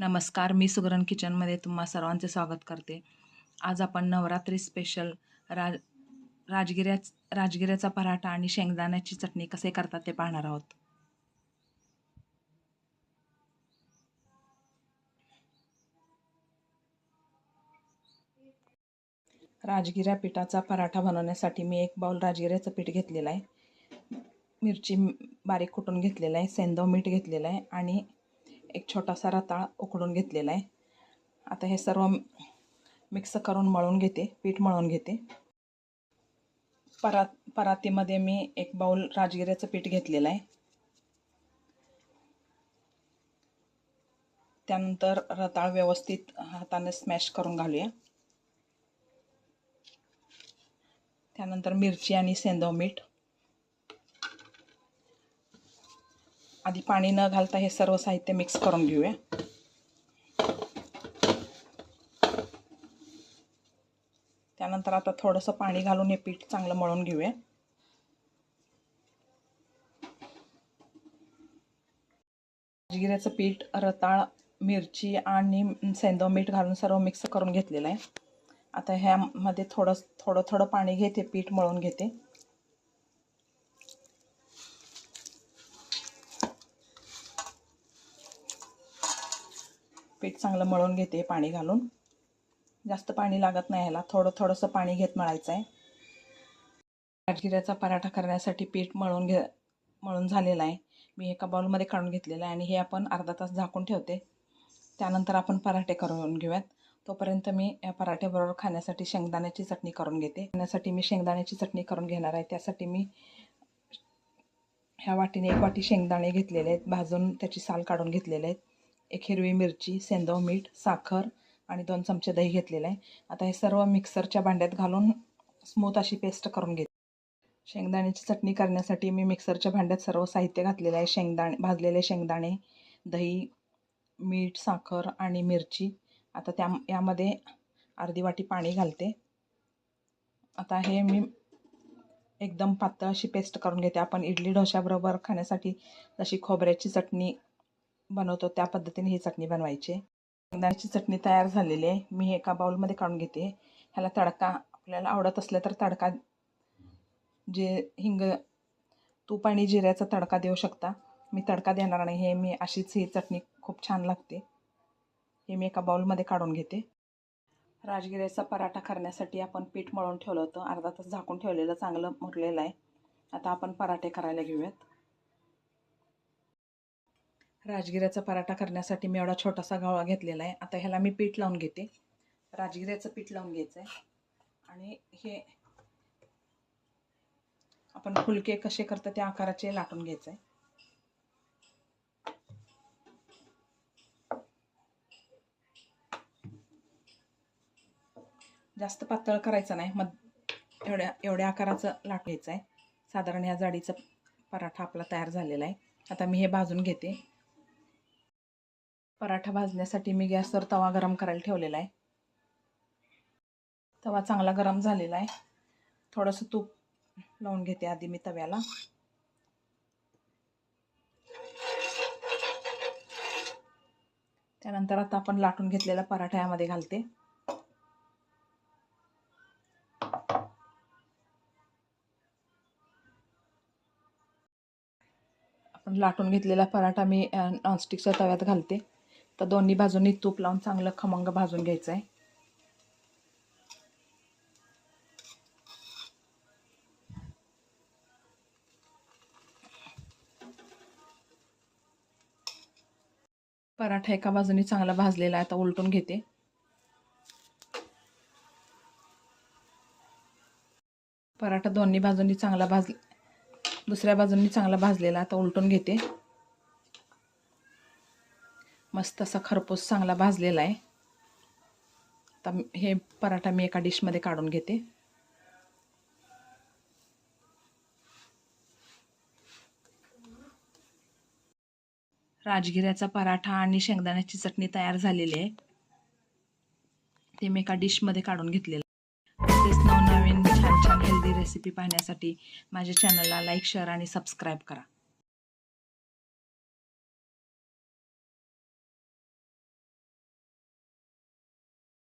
नमस्कार मी सुगरण किचनमध्ये तुम्हा सर्वांचे स्वागत करते. आज आपण नवरात्री स्पेशल राज राजगिऱ्या राजगिऱ्याचा पराठा आणि शेंगदाण्याची चटणी कसे करतात ते पाहणार आहोत. राजगिऱ्या पिठाचा पराठा बनवण्यासाठी मी एक बाउल राजगिऱ्याचं पीठ घेतलेलं आहे. मिरची बारीक कुटून घेतलेलं आहे सेंदव मीठ घेतलेलं आहे आणि एक छोटासा रताळ उकडून घेतलेला आहे. आता हे सर्व मिक्स करून मळून घेते पीठ मळून घेते. परात परातीमध्ये मी एक बाऊल राजगिऱ्याचं पीठ घेतलेलं आहे. त्यानंतर रताळ व्यवस्थित हाताने स्मॅश करून घालूया. त्यानंतर मिरची आणि सेंदव मीठ. आधी पाणी न घालता हे सर्व साहित्य मिक्स करून घेऊया. त्यानंतर आता थोडंसं पाणी घालून हे पीठ चांगलं मळून घेऊया. राजगिऱ्याचं पीठ रताळ मिरची आणि सेंदव मीठ घालून सर्व मिक्स करून घेतलेलं आहे. आता ह्यामध्ये थोडं थोडं थोडं पाणी घेते पीठ मळून घेते. पीठ चांगलं मळून घेते पाणी घालून. जास्त पाणी लागत नाही ह्याला. थोडं थोडंसं पाणी घेत मळायचं आहे राजगिऱ्याचा पराठा करण्यासाठी पीठ मळून घे मळून झालेलं आहे. मी एका बाउलमध्ये काढून घेतलेलं आहे आणि हे आपण अर्धा तास झाकून ठेवते. त्यानंतर आपण पराठे करून घेऊयात. तोपर्यंत मी या पराठ्याबरोबर खाण्यासाठी शेंगदाण्याची चटणी करून घेते. खाण्यासाठी मी शेंगदाण्याची चटणी करून घेणार आहे. त्यासाठी मी ह्या वाटीने एक वाटी शेंगदाणे घेतलेले आहेत. भाजून त्याची साल काढून घेतलेले आहेत. एक हिरवी मिरची सेंदव मीठ साखर आणि दोन चमचे दही घेतलेलं आहे. आता हे सर्व मिक्सरच्या भांड्यात घालून स्मूथ अशी पेस्ट करून घेते. शेंगदाण्याची चटणी करण्यासाठी मी मिक्सरच्या भांड्यात सर्व साहित्य घातलेलं आहे. शेंगदाणे भाजलेले शेंगदाणे दही मीठ साखर आणि मिरची. आता त्या यामध्ये अर्धी वाटी पाणी घालते. आता हे मी एकदम पातळ अशी पेस्ट करून घेते. आपण इडली डोश्याबरोबर खाण्यासाठी जशी खोबऱ्याची चटणी बनवतो त्या पद्धतीने ही चटणी बनवायची. शेंगदाण्याची चटणी तयार झालेली आहे. मी एका बाउलमध्ये काढून घेते. ह्याला तडका आपल्याला आवडत असलं तर तडका जे हिंग तूप आणि जिऱ्याचा तडका देऊ शकता. मी तडका देणार नाही. हे मी अशीच ही चटणी खूप छान लागते. हे मी एका बाउलमध्ये काढून घेते. राजगिऱ्याचा पराठा करण्यासाठी आपण पीठ मळून ठेवलं होतं. अर्धा तास झाकून ठेवलेलं चांगलं मुरलेलं आहे. आता आपण पराठे करायला घेऊयात. राजगिऱ्याचा पराठा करण्यासाठी मी एवढा छोटासा गवळा घेतलेला आहे. आता ह्याला मी पीठ लावून घेते. राजगिऱ्याचं पीठ लावून घ्यायचं आहे. आणि हे आपण फुलके कसे करतो त्या आकाराचे लाटून घ्यायचं आहे. जास्त पातळ करायचं नाही. मग एवढ्या एवढ्या आकाराचं लाट घ्यायचं आहे. साधारण ह्या जाडीचा पराठा आपला तयार झालेला आहे. आता मी हे भाजून घेते. पराठा भाजण्यासाठी मी गॅसवर तवा गरम करायला ठेवलेला आहे. तवा चांगला गरम झालेला आहे. थोडंसं तूप लावून घेते आधी मी तव्याला. त्यानंतर आता आपण लाटून घेतलेला पराठा यामध्ये घालते. आपण लाटून घेतलेला पराठा मी नॉनस्टिकच्या तव्यात घालते. तर दोन्ही बाजूंनी तूप लावून चांगलं खमंग भाजून घ्यायचं आहे पराठा एका बाजूनी चांगला भाजलेला आहे आता उलटून घेते. पराठा दोन्ही बाजूंनी चांगला भाज दुसऱ्या बाजूंनी चांगला भाजलेला आता उलटून घेते. मस्त असा खरपूस चांगला भाजलेला आहे. आता हे पराठा मी एका डिशमध्ये काढून घेते. राजगिऱ्याचा पराठा आणि शेंगदाण्याची चटणी तयार झालेली आहे. ते मी एका डिशमध्ये काढून घेतलेलं तसेच नवनवीन छान छान हेल्दी रेसिपी पाहण्यासाठी माझ्या चॅनलला लाईक शेअर आणि सबस्क्राईब करा.